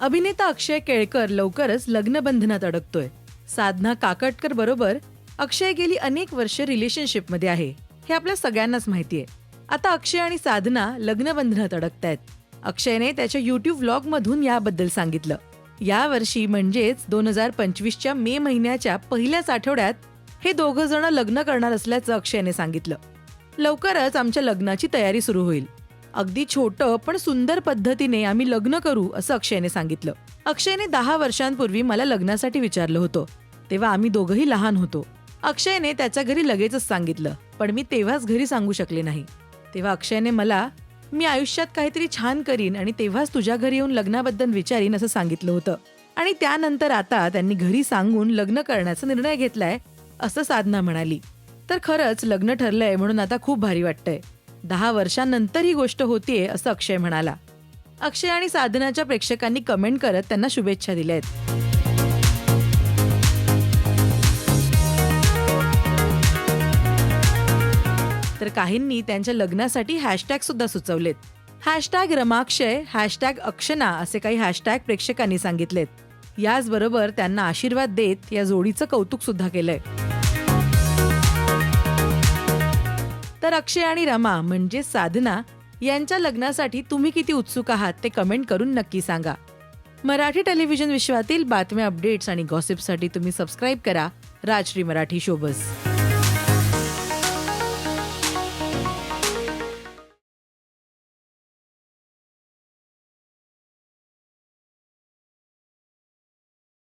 अभिनेता अक्षय केळकर लवकरच लग्नबंधनात अडकतोय. साधना काकटकर बरोबर अक्षय गेली अनेक वर्ष रिलेशनशिपमध्ये आहे. हे आपल्या सगळ्यांनाच माहितीये. आता अक्षय आणि साधना लग्नबंधनात अडकतायत. अक्षयने त्याच्या युट्यूब व्लॉग मधून याबद्दल सांगितलं. या वर्षी म्हणजेच दोन हजार पंचवीसच्या मे महिन्याच्या पहिल्याच आठवड्यात हे दोघं जण लग्न करणार असल्याचं अक्षयने सांगितलं. लवकरच आमच्या लग्नाची तयारी सुरू होईल. अगदी छोटं पण सुंदर पद्धतीने आम्ही लग्न करू असं अक्षयने सांगितलं. अक्षयने दहा वर्षांपूर्वी मला लग्नासाठी विचारलं होतं. तेव्हा आम्ही दोघंही लहान होतो. अक्षयने त्याच्या घरी लगेचच सांगितलं पण मी तेव्हाच घरी सांगू शकले नाही. तेव्हा अक्षयने मला मी आयुष्यात काहीतरी छान करीन आणि तेव्हाच तुझ्या घरी येऊन लग्नाबद्दल विचारीन असं सांगितलं होतं. आणि त्यानंतर आता त्यांनी घरी सांगून लग्न करण्याचा निर्णय घेतलाय असं साधना म्हणाली. तर खरंच लग्न ठरलंय म्हणून आता खूप भारी वाटतंय. दहा वर्षांनंतर ही गोष्ट होतीये असं अक्षय म्हणाला. अक्षय आणि साधनाच्या प्रेक्षकांनी कमेंट करत त्यांना शुभेच्छा दिल्या आहेत तर काहींनी त्यांच्या लग्नासाठी हॅशटॅग सुद्धा सुचवलेत. हॅशटॅग रमाक्षय हॅशटॅग अक्षना असे काही हॅशटॅग प्रेक्षकांनी सांगितलेत. याचबरोबर त्यांना आशीर्वाद देत या जोडीचं कौतुक सुद्धा केलंय. तर अक्षय आणि रमा म्हणजे साधना यांच्या लग्नासाठी तुम्ही किती उत्सुक आहात ते कमेंट करून नक्की सांगा. मराठी टेलिव्हिजन विश्वातील बातम्या अपडेट्स आणि गॉसिपसाठी तुम्ही सबस्क्राईब करा. राजश्री मराठी शोबस